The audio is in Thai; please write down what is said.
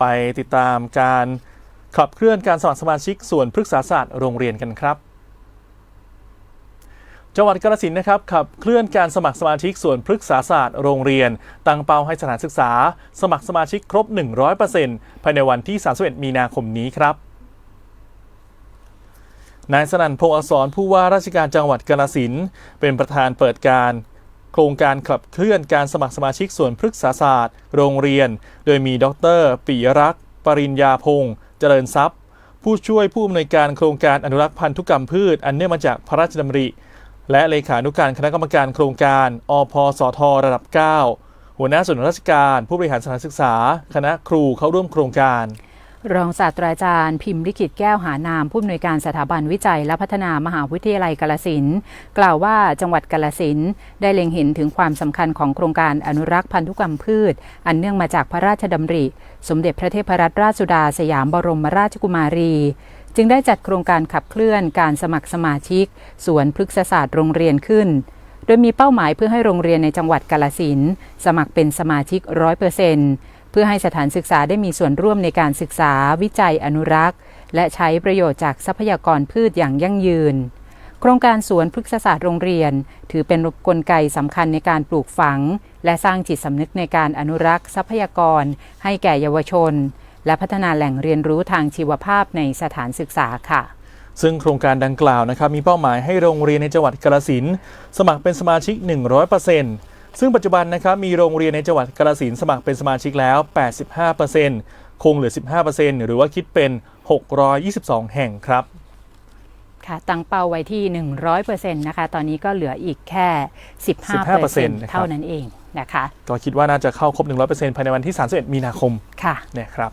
ไปติดตามการขับเคลื่อนการสมัครสมาชิกส่วนพฤกษาศาสตร์โรงเรียนกันครับ จังหวัดกาฬสินธุ์นะครับขับเคลื่อนการสมัครสมาชิกส่วนพฤกษาศาสตร์โรงเรียน ตั้งเป้าให้สถานศึกษา สมัครสมาชิกครบ 100%ภายในวันที่ 31 มีนาคมนี้ครับนายสนั่นพงษ์อักษรผู้ว่าราชการจังหวัดกาฬสินธุ์เป็นประธานเปิดการ โครงการขับเคลื่อนการสมัครสมาชิกส่วนพฤกษาศาสตร์ โรงเรียน โดยมีดรปิยรักษ์ปริญญาพงษ์เจริญทรัพย์ ผู้ช่วยผู้อำนวยการโครงการอนุรักษ์พันธุกรรมพืช อันเนื่องมาจากพระราชดำริ และเลขานุการคณะกรรมการโครงการ อพสทระดับ 9 หัวหน้าส่วนราชการ ผู้บริหารสถานศึกษา คณะครูเข้าร่วมโครงการ รองศาสตราจารย์พิมพ์ลิขิตแก้วหานาม ผู้อำนวยการสถาบันวิจัยและพัฒนามหาวิทยาลัยกาลสินกล่าวว่าจังหวัดกาลสินได้เล็งเห็นถึงความสำคัญของโครงการอนุรักษ์พันธุกรรมพืช อันเนื่องมาจากพระราชดำริ สมเด็จพระเทพรัตนราชสุดาสยามบรมราชกุมารี จึงได้จัดโครงการขับเคลื่อนการสมัครสมาชิก สวนพฤกษศาสตร์โรงเรียนขึ้นโดยมีเป้าหมายเพื่อให้โรงเรียนในจังหวัดกาลสินสมัครเป็นสมาชิกร้อยเปอร์เซ็นต์ เพื่อให้สถานศึกษาได้มีส่วนร่วมในการศึกษา วิจัยอนุรักษ์ และใช้ประโยชน์จากทรัพยากรพืชอย่างยั่งยืน โครงการสวนพฤกษศาสตร์โรงเรียน ถือเป็นกลไกสำคัญในการปลูกฝัง และสร้างจิตสำนึกในการอนุรักษ์ ทรัพยากร ให้แก่เยาวชน และพัฒนาแหล่งเรียนรู้ทางชีวภาพในสถานศึกษาค่ะซึ่งโครงการดังกล่าวนะครับมีเป้าหมายให้โรงเรียนในจังหวัดกาฬสินสมัครเป็นสมาชิก 100% ซึ่งปัจจุบันนะครับมีโรงเรียนในจังหวัดกาฬสินธุ์สมัครเป็นสมาชิกแล้ว 85%คงเหลือ 15%หรือว่าคิดเป็น 622 แห่งครับค่ะตั้งเป้าไว้ที่ 100%นะคะ ตอนนี้ก็เหลืออีกแค่ 15% 15%เท่านั้นเองนะคะ ก็คิดว่าน่าจะเข้าครบ 100%ภายในวันที่ 31 มีนาคม ค่ะ เนี่ยครับ